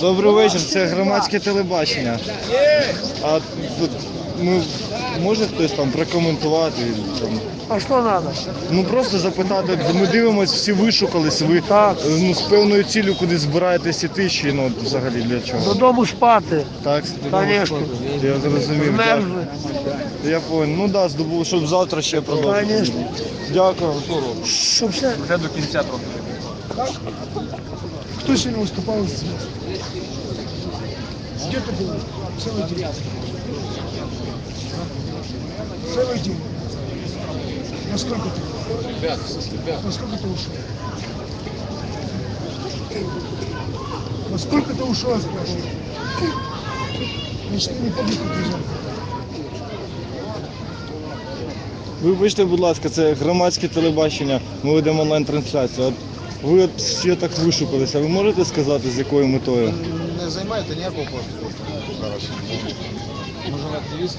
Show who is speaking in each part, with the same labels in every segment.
Speaker 1: Добрий вечір, це громадське телебачення. А тут ми може хтось там прокоментувати? Там,
Speaker 2: А что надо?
Speaker 1: ну просто запитати, ми дивимося, всі вишукались, ви
Speaker 2: Так.
Speaker 1: ну, з певною ціллю куди збираєтесь іти, чи ну взагалі для чого?
Speaker 2: Додому спати.
Speaker 1: Так,
Speaker 2: Конечно.
Speaker 1: я зрозумів.
Speaker 2: Мерзли.
Speaker 1: Я понял. Ну да, здобув, щоб завтра ще продовжити.
Speaker 2: Конечно.
Speaker 1: Дякую.
Speaker 2: Щоб все.
Speaker 1: Вже до кінця трохи.
Speaker 2: Кто сегодня выступал из звезд? Где ты был? Целый день. Целый день. Насколько ты? Насколько ты ушел? Насколько ты ушел, я спрашиваю? Значит, ты не публику приезжал.
Speaker 1: Вибачте, будь ласка, це громадське телебачення. Ми ведемо онлайн-трансляцію. От ви от всі так вишукалися. Ви можете сказати, з якою метою?
Speaker 3: Не займаєте ніякого посту зараз. Може активіст?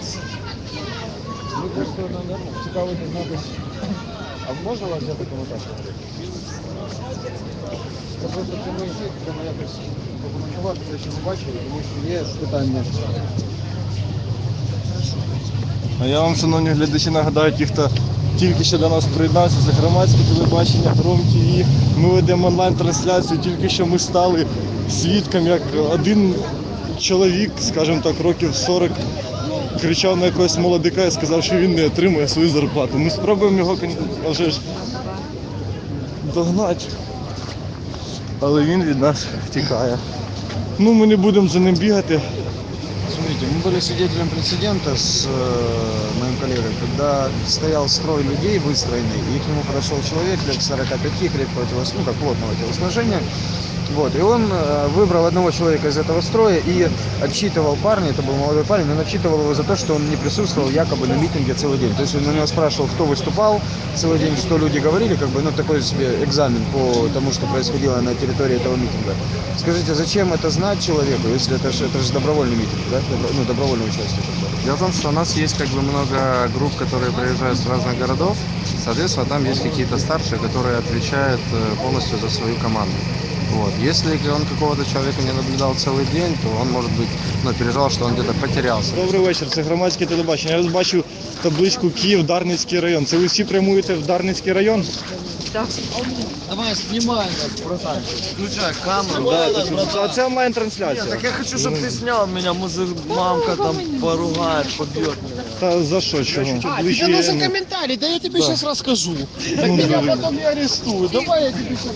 Speaker 3: Ми просто цікаво дізнатися. А можна вас взяти коментар? Це просто прямий ефір, треба якось прокоментувати те, що ми бачили, тому що є питання.
Speaker 1: А я вам, шановні глядачі, нагадаю, ті, хто тільки що до нас приєднався, це громадське телебачення Гром ТВ. Ми ведемо онлайн-трансляцію. Тільки що ми стали свідком, як один чоловік, скажімо так, років 40, кричав на якогось молодика і сказав, що він не отримує свою зарплату. Ми спробуємо його кон- вже ж догнати. Але він від нас втікає. Ну, ми не будемо за ним бігати.
Speaker 3: Смотрите, мы были свидетелем прецедента с э, моим коллегой, когда стоял строй людей выстроенный, и к нему подошел человек лет 45, крепкого телос, ну, как плотного телосложения, вот, и он э, выбрал одного человека из этого строя и отчитывал парня, это был молодой парень, он отчитывал его за то, что он не присутствовал якобы на митинге целый день. То есть он у него спрашивал, кто выступал целый день, что люди говорили, как бы, ну, такой себе экзамен по тому, что происходило на территории этого митинга. Скажите, зачем это знать человеку, если это же, это же добровольный митинг, да? Добро- ну, добровольное участие.
Speaker 4: Дело в том, что у нас есть как бы много групп, которые приезжают с разных городов. Соответственно, там есть какие-то старшие, которые отвечают э, полностью за свою команду. Вот. Если он какого-то человека не наблюдал целый день, то он, может быть, ну, переживал, что он где-то потерялся.
Speaker 1: Добрий вечір, це громадське телебачення. Я ось бачу табличку Київ, Дарницький район. Це ви всі прямуєте в Дарницький район?
Speaker 3: Давай снимай нас, братан. Включай камеру.
Speaker 1: А це онлайн-трансляція.
Speaker 3: Так я хочу, чтобы ты снял меня, может, мамка там поругает, побьет меня.
Speaker 1: Та за що чого?
Speaker 3: А,
Speaker 1: Таблички
Speaker 3: тебе
Speaker 1: я
Speaker 3: нужен
Speaker 1: не-
Speaker 3: комментарий, да я тебе
Speaker 1: Да.
Speaker 3: сейчас расскажу. Так
Speaker 1: Ну,
Speaker 3: меня
Speaker 1: да.
Speaker 3: потом не арестуют. Давай я тебе сейчас